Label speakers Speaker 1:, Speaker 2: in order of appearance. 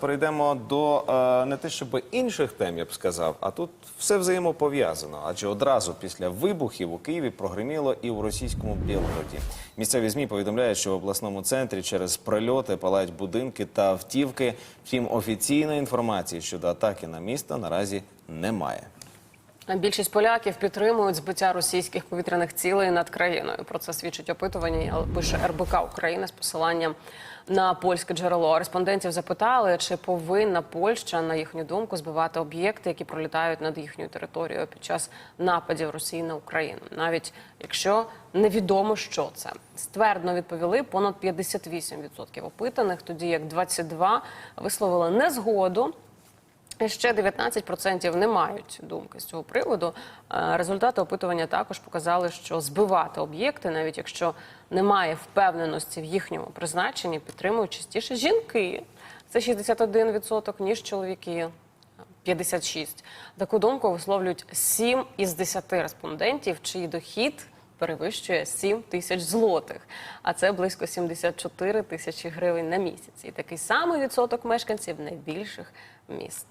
Speaker 1: Перейдемо до е, не те, щоб інших тем, я б сказав, а тут все взаємопов'язано. Адже одразу після вибухів у Києві прогреміло і у російському Білгороді. Місцеві змі повідомляють, що в обласному центрі через прильоти палають будинки та автівки. Втім, офіційної інформації щодо атаки на місто наразі немає.
Speaker 2: Більшість поляків підтримують збиття російських повітряних цілей над країною. Про це свідчить опитування. Пише РБК України з посиланням на польське джерело. Респондентів запитали, чи повинна Польща, на їхню думку, збивати об'єкти, які пролітають над їхньою територією під час нападів Росії на Україну, навіть якщо невідомо, що це ствердно відповіли понад 58% опитаних, тоді як 22% висловили незгоду. Ще 19% не мають думки з цього приводу. Е, Результати опитування також показали, що збивати об'єкти, навіть якщо немає впевненості в їхньому призначенні, підтримують частіше жінки. Це 61%, ніж чоловіки. 56. Таку думку висловлюють 7 із 10 респондентів, чий дохід перевищує 7 тисяч злотих, а це близько 74 тисячі гривень на місяць. І такий самий відсоток мешканців найбільших міст.